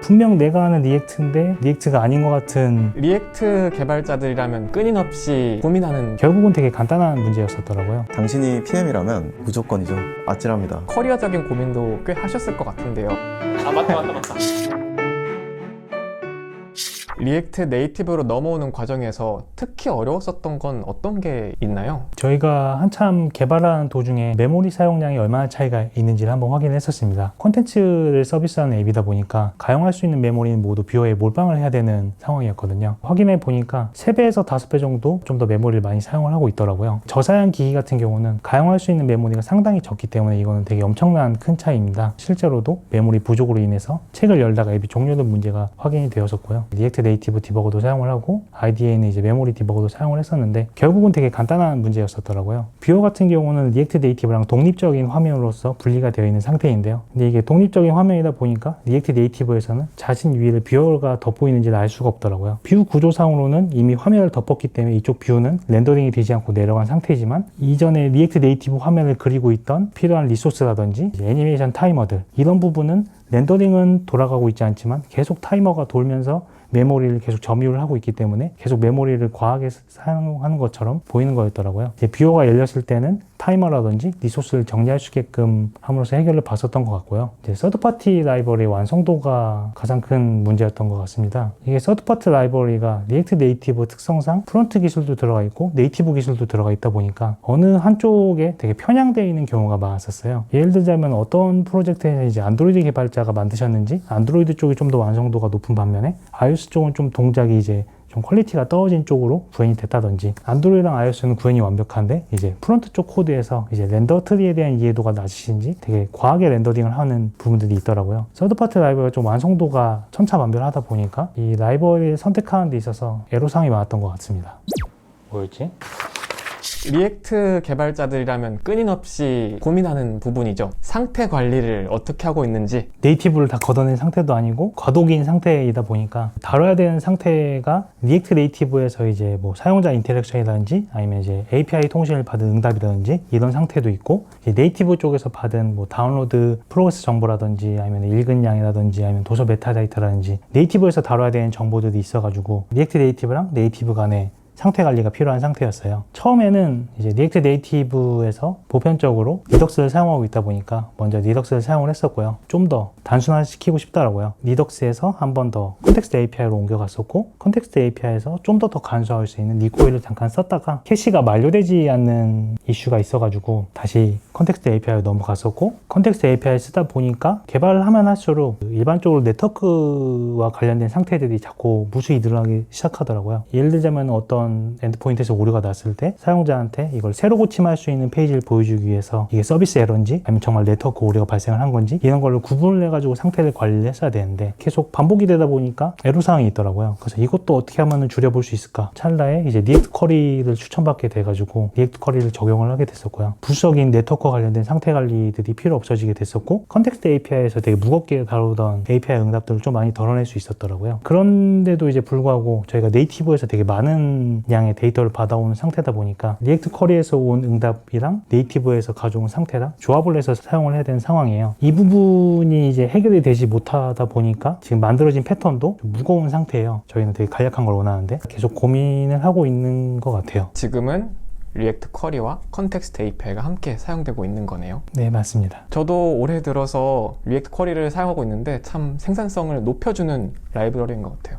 분명 내가 하는 리액트인데 리액트가 아닌 것 같은 리액트 개발자들이라면 끊임없이 고민하는 결국은 되게 간단한 문제였었더라고요. 당신이 PM이라면 무조건이죠. 아찔합니다. 커리어적인 고민도 꽤 하셨을 것 같은데요. 아 맞다 맞다 맞다. 리액트 네이티브로 넘어오는 과정에서 특히 어려웠었던 건 어떤 게 있나요? 저희가 한참 개발하는 도중에 메모리 사용량이 얼마나 차이가 있는지를 한번 확인했었습니다. 콘텐츠를 서비스하는 앱이다 보니까 가용할 수 있는 메모리는 모두 뷰어에 몰빵을 해야 되는 상황이었거든요. 확인해 보니까 3배에서 5배 정도 좀 더 메모리를 많이 사용을 하고 있더라고요. 저사양 기기 같은 경우는 가용할 수 있는 메모리가 상당히 적기 때문에 이거는 되게 엄청난 큰 차이입니다. 실제로도 메모리 부족으로 인해서 책을 열다가 앱이 종료된 문제가 확인이 되었었고요. 리액트 네이티브 디버거도 사용을 하고 IDE는 이제 메모리 디버거도 사용을 했었는데 결국은 되게 간단한 문제였었더라고요. 뷰어 같은 경우는 리액트 네이티브랑 독립적인 화면으로서 분리가 되어 있는 상태인데요. 근데 이게 독립적인 화면이다 보니까 리액트 네이티브에서는 자신 위를 뷰어가 덮보이는지를 알 수가 없더라고요. 뷰 구조상으로는 이미 화면을 덮었기 때문에 이쪽 뷰는 렌더링이 되지 않고 내려간 상태지만 이전에 리액트 네이티브 화면을 그리고 있던 필요한 리소스라든지 애니메이션 타이머들 이런 부분은 렌더링은 돌아가고 있지 않지만 계속 타이머가 돌면서 메모리를 계속 점유를 하고 있기 때문에 계속 메모리를 과하게 사용하는 것처럼 보이는 거였더라고요. 뷰어가 열렸을 때는 타이머라든지 리소스를 정리할 수 있게끔 함으로써 해결을 봤었던 것 같고요. 이제 서드파티 라이브러리의 완성도가 가장 큰 문제였던 것 같습니다. 이게 서드파티 라이브러리가 리액트 네이티브 특성상 프론트 기술도 들어가 있고 네이티브 기술도 들어가 있다 보니까 어느 한쪽에 되게 편향되어 있는 경우가 많았었어요. 예를 들자면 어떤 프로젝트에서 이제 안드로이드 개발자가 만드셨는지 안드로이드 쪽이 좀 더 완성도가 높은 반면에 iOS 쪽은 좀 동작이 이제 좀 퀄리티가 떨어진 쪽으로 구현이 됐다든지 안드로이드랑 iOS는 구현이 완벽한데 이제 프론트 쪽 코드에서 이제 렌더 트리에 대한 이해도가 낮으신지 되게 과하게 렌더링을 하는 부분들이 있더라고요. 서드파트 라이브가 좀 완성도가 천차만별하다 보니까 이 라이브러리를 선택하는 데 있어서 애로사항이 많았던 것 같습니다. 뭐였지? 리액트 개발자들이라면 끊임없이 고민하는 부분이죠. 상태 관리를 어떻게 하고 있는지 네이티브를 다 걷어낸 상태도 아니고 과도기인 상태이다 보니까 다뤄야 되는 상태가 리액트 네이티브에서 이제 뭐 사용자 인터랙션이라든지 아니면 이제 API 통신을 받은 응답이라든지 이런 상태도 있고 네이티브 쪽에서 받은 뭐 다운로드 프로그레스 정보라든지 아니면 읽은 양이라든지 아니면 도서 메타데이터라든지 네이티브에서 다뤄야 되는 정보들이 있어가지고 리액트 네이티브랑 네이티브 간의 상태 관리가 필요한 상태였어요. 처음에는 이제 리액트 네이티브에서 보편적으로 리덕스를 사용하고 있다 보니까 먼저 리덕스를 사용을 했었고요. 좀 더 단순화시키고 싶더라고요. 리덕스에서 한 번 더 컨텍스트 API로 옮겨갔었고 컨텍스트 API에서 좀 더 더 간소화할 수 있는 리코일을 잠깐 썼다가 캐시가 만료되지 않는 이슈가 있어가지고 다시 컨텍스트 API로 넘어갔었고 컨텍스트 API 쓰다 보니까 개발을 하면 할수록 일반적으로 네트워크와 관련된 상태들이 자꾸 무수히 늘어나기 시작하더라고요. 예를 들자면 어떤 엔드포인트에서 오류가 났을 때 사용자한테 이걸 새로 고침할 수 있는 페이지를 보여주기 위해서 이게 서비스 에러인지 아니면 정말 네트워크 오류가 발생을 한 건지 이런 걸로 구분을 해가 지고 상태를 관리를 했어야 되는데 계속 반복이 되다 보니까 애로사항이 있더라고요. 그래서 이것도 어떻게 하면 줄여볼 수 있을까? 찰나에 이제 리액트 쿼리를 추천받게 돼가지고 리액트 쿼리를 적용을 하게 됐었고요. 부수적인 네트워크 관련된 상태 관리들이 필요 없어지게 됐었고 컨텍스트 API에서 되게 무겁게 다루던 API 응답들을 좀 많이 덜어낼 수 있었더라고요. 그런데도 이제 불구하고 저희가 네이티브에서 되게 많은 양의 데이터를 받아오는 상태다 보니까 리액트 쿼리에서 온 응답이랑 네이티브에서 가져온 상태랑 조합을 해서 사용을 해야 되는 상황이에요. 이 부분이 이제 해결이 되지 못하다 보니까 지금 만들어진 패턴도 좀 무거운 상태예요. 저희는 되게 간략한 걸 원하는데 계속 고민을 하고 있는 것 같아요. 지금은 리액트 쿼리와 컨텍스트 API가 함께 사용되고 있는 거네요. 네, 맞습니다. 저도 올해 들어서 리액트 쿼리를 사용하고 있는데 참 생산성을 높여주는 라이브러리인 것 같아요.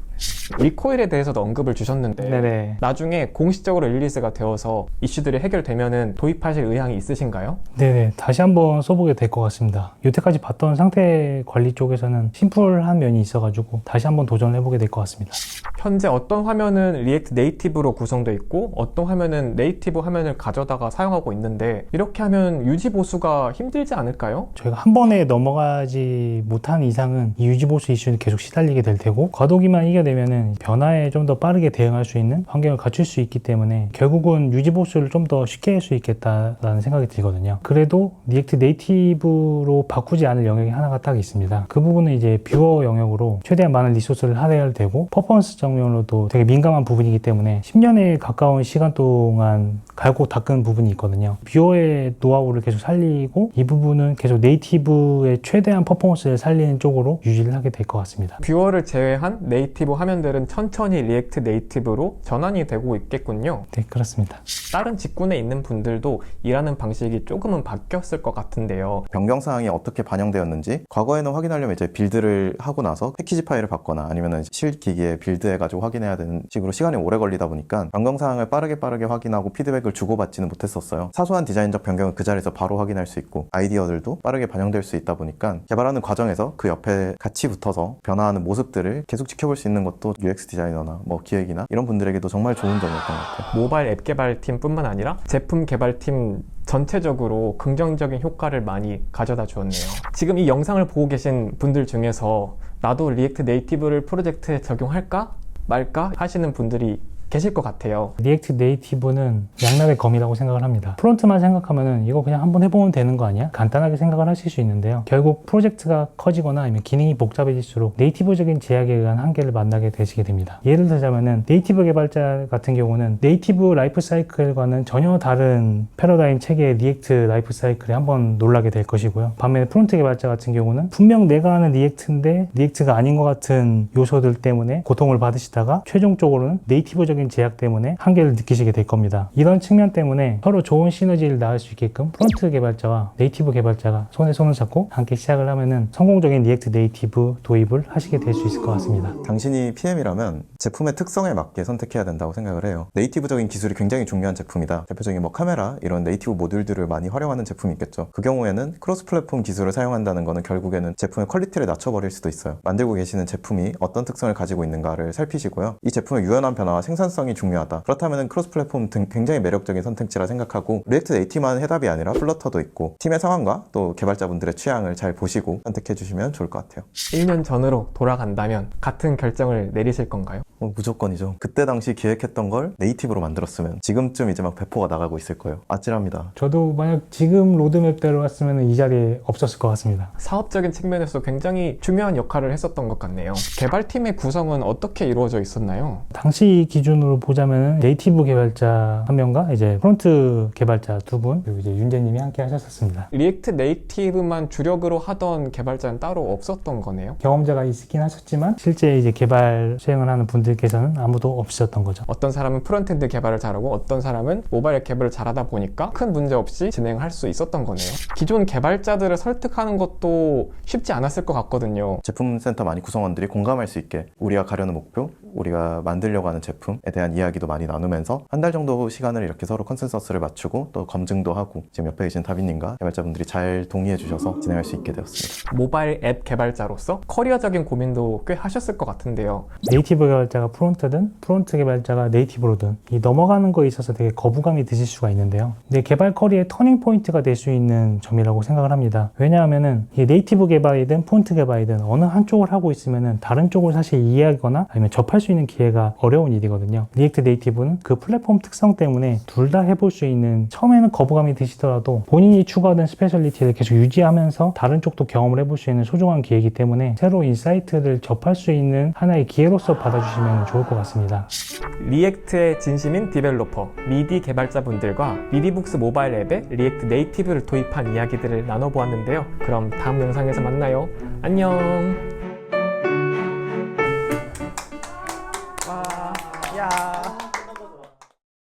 리코일에 대해서도 언급을 주셨는데 네네. 나중에 공식적으로 릴리즈가 되어서 이슈들이 해결되면은 도입하실 의향이 있으신가요? 네네. 다시 한번 써보게 될 것 같습니다. 여태까지 봤던 상태 관리 쪽에서는 심플한 면이 있어가지고 다시 한번 도전을 해보게 될 것 같습니다. 현재 어떤 화면은 리액트 네이티브로 구성되어 있고 어떤 화면은 네이티브 화면을 가져다가 사용하고 있는데 이렇게 하면 유지 보수가 힘들지 않을까요? 저희가 한 번에 넘어가지 못한 이상은 이 유지 보수 이슈는 계속 시달리게 될 테고 과도기만 이겨내면은 DTV는 변화에 좀 더 빠르게 대응할 수 있는 환경을 갖출 수 있기 때문에 결국은 유지 보수를 좀 더 쉽게 할 수 있겠다라는 생각이 들거든요. 그래도 리액트 네이티브로 바꾸지 않을 영역이 하나가 딱 있습니다. 그 부분은 이제 뷰어 영역으로 최대한 많은 리소스를 할애해야 되고 퍼포먼스 정면으로도 되게 민감한 부분이기 때문에 10년에 가까운 시간 동안 갈고 닦은 부분이 있거든요. 뷰어의 노하우를 계속 살리고 이 부분은 계속 네이티브의 최대한 퍼포먼스를 살리는 쪽으로 유지를 하게 될 것 같습니다. 뷰어를 제외한 네이티브 화면들 은 천천히 리액트 네이티브로 전환이 되고 있겠군요. 네, 그렇습니다. 다른 직군에 있는 분들도 일하는 방식이 조금은 바뀌었을 것 같은데요. 변경 사항이 어떻게 반영되었는지 과거에는 확인하려면 이제 빌드를 하고 나서 패키지 파일을 받거나 아니면 실 기기에 빌드해가지고 확인해야 되는 식으로 시간이 오래 걸리다 보니까 변경 사항을 빠르게 빠르게 확인하고 피드백을 주고받지는 못했었어요. 사소한 디자인적 변경은 그 자리에서 바로 확인할 수 있고 아이디어들도 빠르게 반영될 수 있다 보니까 개발하는 과정에서 그 옆에 같이 붙어서 변화하는 모습들을 계속 지켜볼 수 있는 것도 UX 디자이너나 뭐 기획이나 이런 분들에게도 정말 좋은 점이었던 것 같아요. 모바일 앱 개발팀뿐만 아니라 제품 개발팀 전체적으로 긍정적인 효과를 많이 가져다 주었네요. 지금 이 영상을 보고 계신 분들 중에서 나도 리액트 네이티브를 프로젝트에 적용할까 말까 하시는 분들이 계실 것 같아요. 리액트 네이티브는 양날의 검이라고 생각을 합니다. 프론트만 생각하면은 이거 그냥 한번 해보면 되는 거 아니야? 간단하게 생각을 하실 수 있는데요. 결국 프로젝트가 커지거나 아니면 기능이 복잡해질수록 네이티브적인 제약에 의한 한계를 만나게 되시게 됩니다. 예를 들자면은 네이티브 개발자 같은 경우는 네이티브 라이프 사이클과는 전혀 다른 패러다임 체계의 리액트 라이프 사이클에 한번 놀라게 될 것이고요. 반면에 프론트 개발자 같은 경우는 분명 내가 하는 리액트인데 리액트가 아닌 것 같은 요소들 때문에 고통을 받으시다가 최종적으로는 네이티브적인 제약 때문에 한계를 느끼시게 될 겁니다. 이런 측면 때문에 서로 좋은 시너지를 낳을 수 있게끔 프론트 개발자와 네이티브 개발자가 손에 손을 잡고 함께 시작을 하면은 성공적인 리액트 네이티브 도입을 하시게 될 수 있을 것 같습니다. 당신이 PM이라면 제품의 특성에 맞게 선택해야 된다고 생각을 해요. 네이티브적인 기술이 굉장히 중요한 제품이다. 대표적인 뭐 카메라 이런 네이티브 모듈들을 많이 활용하는 제품이 있겠죠. 그 경우에는 크로스 플랫폼 기술을 사용한다는 거는 결국에는 제품의 퀄리티를 낮춰버릴 수도 있어요. 만들고 계시는 제품이 어떤 특성을 가지고 있는가를 살피시고요. 이 제품의 유연한 변화와 생산 성이 중요하다. 그렇다면 크로스 플랫폼 등 굉장히 매력적인 선택지라 생각하고 리액트 네이티브만 해답이 아니라 플러터도 있고 팀의 상황과 또 개발자분들의 취향을 잘 보시고 선택해 주시면 좋을 것 같아요. 1년 전으로 돌아간다면 같은 결정을 내리실 건가요? 어, 무조건이죠. 그때 당시 기획했던 걸 네이티브로 만들었으면 지금쯤 이제 막 배포가 나가고 있을 거예요. 아찔합니다. 저도 만약 지금 로드맵대로 왔으면 이 자리에 없었을 것 같습니다. 사업적인 측면에서 굉장히 중요한 역할을 했었던 것 같네요. 개발팀의 구성은 어떻게 이루어져 있었나요? 당시 기준으로 보자면 네이티브 개발자 한 명과 이제 프론트 개발자 두 분, 그리고 이제 윤재님이 함께 하셨었습니다. 리액트 네이티브만 주력으로 하던 개발자는 따로 없었던 거네요. 경험자가 있긴 하셨지만 실제 이제 개발 수행을 하는 분들 께서는 아무도 없으셨던 거죠. 어떤 사람은 프론트엔드 개발을 잘하고 어떤 사람은 모바일 앱 개발을 잘하다 보니까 큰 문제 없이 진행할 수 있었던 거네요. 기존 개발자들을 설득하는 것도 쉽지 않았을 것 같거든요. 제품 센터 많이 구성원들이 공감할 수 있게 우리가 가려는 목표, 우리가 만들려고 하는 제품에 대한 이야기도 많이 나누면서 한 달 정도 시간을 이렇게 서로 컨센서스를 맞추고 또 검증도 하고 지금 옆에 계신 다빈님과 개발자분들이 잘 동의해 주셔서 진행할 수 있게 되었습니다. 모바일 앱 개발자로서 커리어적인 고민도 꽤 하셨을 것 같은데요. 네이티브 개발자가 프론트든 프론트 개발자가 네이티브로든 이 넘어가는 거에 있어서 되게 거부감이 드실 수가 있는데요. 근데 개발 커리어의 터닝 포인트가 될 수 있는 점이라고 생각을 합니다. 왜냐하면은 이 네이티브 개발이든 폰트 개발이든 어느 한쪽을 하고 있으면은 다른 쪽을 사실 이해하거나 아니면 접할 수 있는 기회가 어려운 일이거든요. 리액트 네이티브는 그 플랫폼 특성 때문에 둘 다 해볼 수 있는 처음에는 거부감이 드시더라도 본인이 추구하던 스페셜리티를 계속 유지하면서 다른 쪽도 경험을 해볼 수 있는 소중한 기회이기 때문에 새로운 인사이트를 접할 수 있는 하나의 기회로서 받아주시면 좋을 것 같습니다. 리액트의 진심인 디벨로퍼, 미디 개발자분들과 미디북스 모바일 앱에 리액트 네이티브를 도입한 이야기들을 나눠보았는데요. 그럼 다음 영상에서 만나요. 안녕!